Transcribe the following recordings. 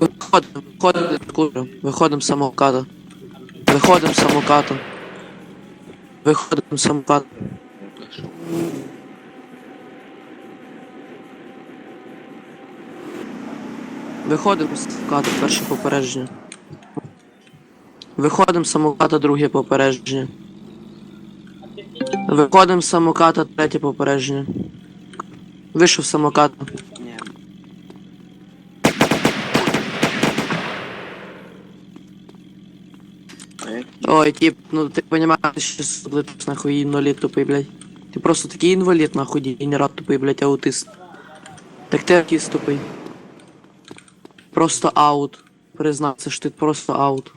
Виходимо, виходимо, кура, виходимо з самоката. Виходимо з самоката. Виходимо з самоката. Виходимо з самоката, перше попередження. Виходимо з самоката, друге попередження. Виходимо з самоката, третє попередження. Вийшов з самоката. Ні. А як? Ой, тип, ну ты понимаешь, сейчас блядь, нахуй инвалид тупый, блядь. Ты просто таки инвалид, нахуй, генерат тупый, блядь, аутист. Так ты аутист тупый. Просто аут. Признаться, что ты просто аут.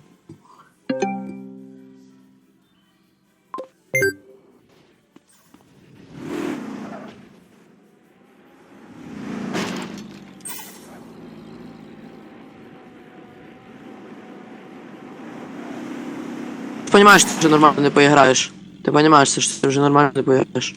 Ты понимаешь, что ты уже нормально не поиграешь. Ты понимаешь, что ты уже нормально не поиграешь.